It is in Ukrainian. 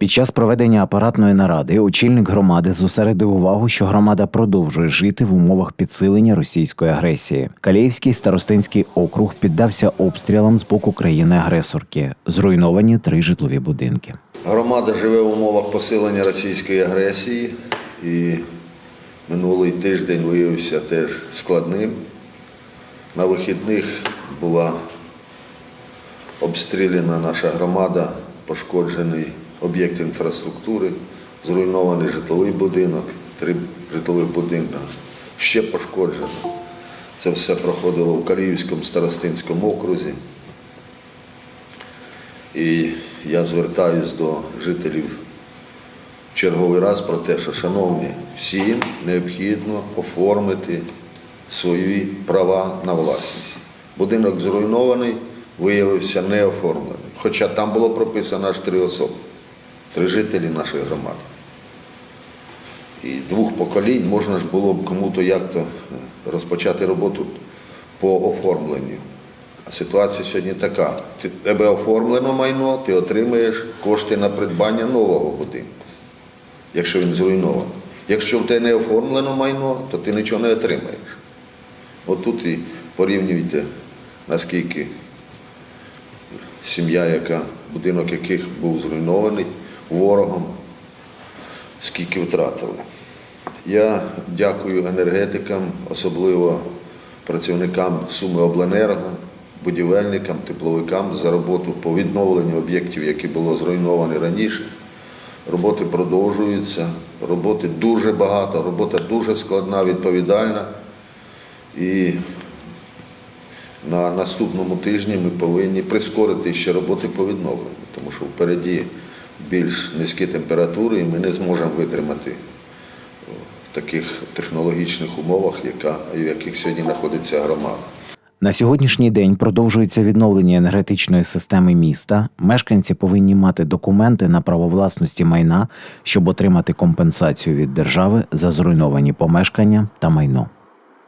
Під час проведення апаратної наради очільник громади зосередив увагу, що громада продовжує жити в умовах підсилення російської агресії. Каліївський старостинський округ піддався обстрілам з боку країни-агресорки. Зруйновані три житлові будинки. Громада живе в умовах посилення російської агресії, і минулий тиждень виявився теж складним. На вихідних була обстріляна наша громада, пошкоджений об'єкт інфраструктури, зруйнований житловий будинок, три житлових будинки ще пошкоджено. Це все проходило в Каліївському старостинському окрузі. І я звертаюсь до жителів в черговий раз про те, що, шановні, всім необхідно оформити свої права на власність. Будинок зруйнований, виявився неоформлений. Хоча там було прописано аж три особи, три жителі нашої громади. І двох поколінь можна ж було б кому-то як-то розпочати роботу по оформленню. А ситуація сьогодні така: Ти- тебе оформлено майно, ти отримаєш кошти на придбання нового будинку, якщо він зруйнований. Якщо в тебе не оформлено майно, то ти нічого не отримаєш. От тут і порівнюйте, наскільки сім'я, яка, будинок яких був зруйнований ворогом, скільки втратили. Я дякую енергетикам, особливо працівникам Суми Обленерго, будівельникам, тепловикам за роботу по відновленню об'єктів, які було зруйновані раніше. Роботи продовжуються, роботи дуже багато, робота дуже складна, відповідальна. І на наступному тижні ми повинні прискорити ще роботи по відновленню, тому що впереді більш низькі температури, і ми не зможемо витримати в таких технологічних умовах, яка, в яких сьогодні знаходиться громада. На сьогоднішній день продовжується відновлення енергетичної системи міста. Мешканці повинні мати документи на право власності майна, щоб отримати компенсацію від держави за зруйновані помешкання та майно.